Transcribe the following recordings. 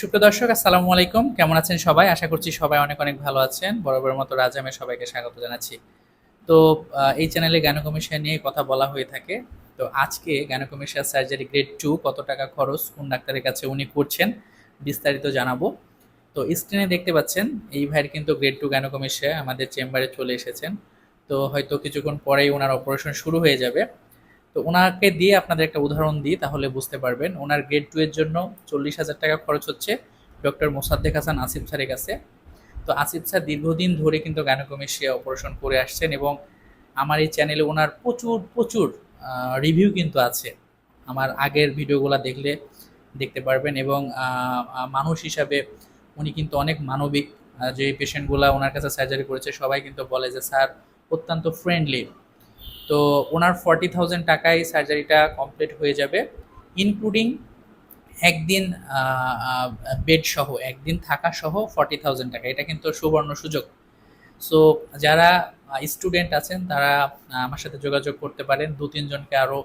সুপ্রিয় দর্শক, আসসালামু আলাইকুম। কেমন আছেন সবাই? আশা করছি সবাই অনেক অনেক ভালো আছেন। বরাবরের মতো রাজামে সবাইকে স্বাগত জানাচ্ছি। তো এই চ্যানেলে গ্যানোকমিশন নিয়ে কথা বলা হয়ে থাকে। তো, আজকে গ্যানোকমিশন সার্জারি গ্রেড টু কত টাকা খরচ, কোন ডাক্তারের কাছে উনি করছেন, বিস্তারিত জানাব। তো স্ক্রিনে দেখতে পাচ্ছেন, এই ভাইয়ের কিন্তু গ্রেড টু গ্যানোকমিশিয়া আমাদের চেম্বারে চলে এসেছেন। তো, হয়তো কিছুক্ষণ পরেই ওনার অপারেশন শুরু হয়ে যাবে। তো ওনাকে দিয়ে আপনাদের একটা উদাহরণ দিই, তাহলে বুঝতে পারবেন। ওনার গ্রেড টু এর জন্য চল্লিশ হাজার টাকা খরচ হচ্ছে ডক্টর মোসাদ্দেক হাসান আসিফ স্যারের কাছে। তো আসিফ স্যার দীর্ঘদিন ধরে কিন্তু গ্যানোকমেশিয়া অপারেশন করে আসছেন এবং আমার এই চ্যানেলে ওনার প্রচুর প্রচুর রিভিউ কিন্তু আছে। আমার আগের ভিডিওগুলো দেখলে দেখতে পারবেন এবং মানুষ হিসাবে উনি কিন্তু অনেক মানবিক যে পেশেন্টগুলো ওনার কাছে সার্জারি করেছে, সবাই কিন্তু বলে যে, স্যার, অত্যন্ত ফ্রেন্ডলি তো ওনার ফর্টি থাউজেন্ড টাকায় সার্জারিটা কমপ্লিট হয়ে যাবে ইনক্লুডিং একদিন বেড সহ, একদিন থাকা সহ ফর্টি থাউজেন্ড টাকা। এটা কিন্তু সুবর্ণ সুযোগ। সো যারা স্টুডেন্ট আছেন, তারা আমার সাথে যোগাযোগ করতে পারেন। দু তিনজনকে আরও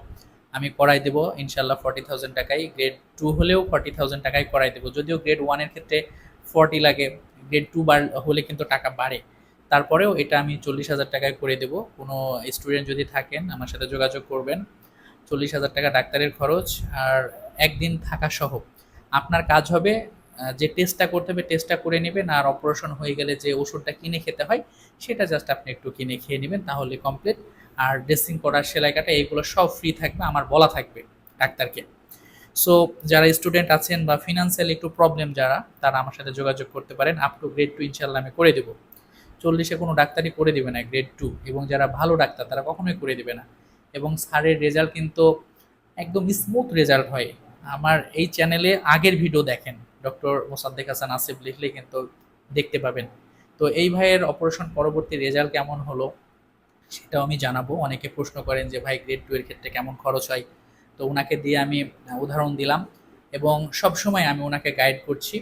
আমি করাই দেবো। ইনশাল্লাহ ফর্টি থাউজেন্ড টাকায় গ্রেড টু হলেও ফর্টি থাউজেন্ড টাকায় করাই দেবো। যদিও গ্রেড ওয়ানের ক্ষেত্রে ফর্টি লাগে গ্রেড টু বার হলে কিন্তু টাকা বাড়ে। তারপরেও এটা আমি চল্লিশ হাজার টাকায় করে দেবো। কোনো স্টুডেন্ট যদি থাকেন, আমার সাথে যোগাযোগ করবেন। চল্লিশ হাজার টাকা ডাক্তারের খরচ আর একদিন থাকা সহ। আপনার কাজ হবে যে টেস্টটা করতে হবে টেস্টটা করে নেবেন আর অপারেশন হয়ে গেলে যে ওষুধটা কিনে খেতে হয়, সেটা জাস্ট আপনি একটু কিনে খেয়ে নেবেন, তাহলে কমপ্লিট আর ড্রেসিং করার, সেলাই কাটা, এইগুলো সব ফ্রি থাকবে, আমার বলা থাকবে ডাক্তারকে। সো যারা স্টুডেন্ট আছেন বা ফিনান্সিয়াল একটু প্রবলেম যারা, তারা আমার সাথে যোগাযোগ করতে পারেন। আপ টু গ্রেড টু ইনশাল্লাহ আমি করে দেবো। চল্লিশে কোনো ডাক্তারই করে দেবে না গ্রেড টু এবং যারা ভালো ডাক্তার, তারা কখনোই করে দেবে না। এবং স্যারের রেজাল্ট কিন্তু একদম স্মুথ রেজাল্ট হয়। আমার এই চ্যানেলে আগের ভিডিও দেখেন। ডক্টর মোসাদ্দেক হাসান আসিফ লিখলে কিন্তু দেখতে পাবেন। তো এই ভাইয়ের অপারেশন পরবর্তী রেজাল্ট কেমন হলো, সেটাও আমি জানাব। অনেকে প্রশ্ন করেন যে, ভাই গ্রেড টু এর ক্ষেত্রে কেমন খরচ হয়? তো ওনাকে দিয়ে আমি উদাহরণ দিলাম। এবং সব সময় আমি ওনাকে গাইড করছি।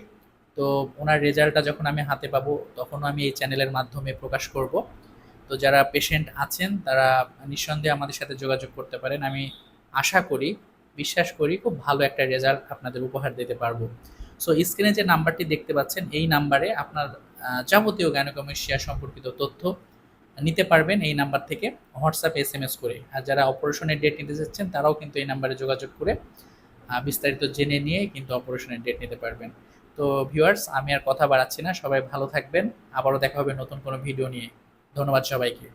তো ওনার রেজাল্টটা যখন আমি হাতে পাবো, তখনও আমি এই চ্যানেলের মাধ্যমে প্রকাশ করব। তো যারা পেশেন্ট আছেন, তারা নিঃসন্দেহে আমাদের সাথে যোগাযোগ করতে পারেন। আমি আশা করি, বিশ্বাস করি খুব ভালো একটা রেজাল্ট আপনাদের উপহার দিতে পারব। সো স্ক্রিনে যে নাম্বারটি দেখতে পাচ্ছেন, এই নাম্বারে আপনার যাবতীয় গ্যানোকমেশিয়া সম্পর্কিত তথ্য নিতে পারবেন এই নাম্বার থেকে। হোয়াটসঅ্যাপ এস এম এস করে। আর যারা অপারেশনের ডেট নিতে চাচ্ছেন তারাও কিন্তু এই নাম্বারে যোগাযোগ করে বিস্তারিত জেনে নিয়ে কিন্তু অপারেশনের ডেট নিতে পারবেন। তো ভিউয়ার্স আমি আর কথা বাড়াচ্ছি না। সবাই ভালো থাকবেন। আবারও দেখা হবে নতুন কোনো ভিডিও নিয়ে। ধন্যবাদ সবাইকে।